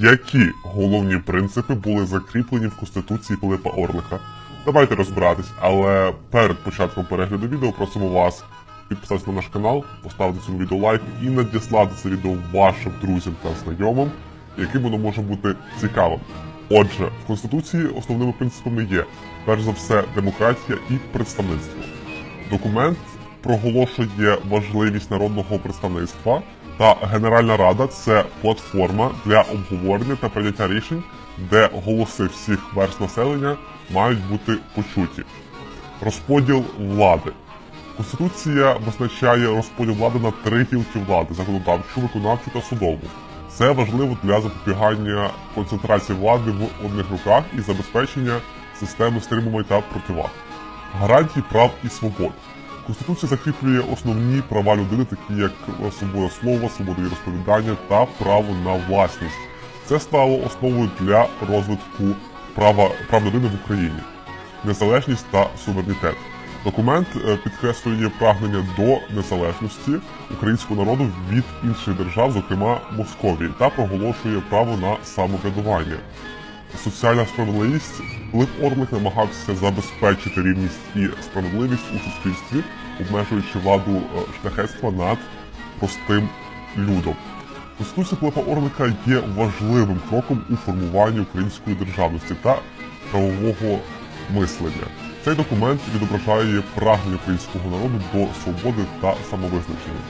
Які головні принципи були закріплені в Конституції Пилипа Орлика? Давайте розбиратись, але перед початком перегляду відео просимо вас підписатися на наш канал, поставити цьому відео лайк і надіслати це відео вашим друзям та знайомим, яким воно може бути цікавим. Отже, в Конституції основними принципами є перш за все демократія і представництво. Документ проголошує важливість народного представництва, та Генеральна Рада це платформа для обговорення та прийняття рішень, де голоси всіх верст населення мають бути почуті. Розподіл влади. Конституція визначає розподіл влади на три гілки влади: законодавчу, виконавчу та судову. Це важливо для запобігання концентрації влади в одних руках і забезпечення системи стримувань та противаг. Гарантії прав і свобод. Конституція закріплює основні права людини, такі як свобода слова, свобода розповідання та право на власність. Це стало основою для розвитку права прав людини в Україні незалежність та суверенітет. Документ е, підкреслює прагнення до незалежності українського народу від інших держав, зокрема Московії, та проголошує право на самоврядування. Соціальна справедливість Пилип Орлик намагався забезпечити рівність і справедливість у суспільстві, обмежуючи владу е, шляхетства над простим людом. Конституція Пилипа Орлика є важливим кроком у формуванні української державності та правового мислення. Цей документ відображає прагнення українського народу до свободи та самовизначення.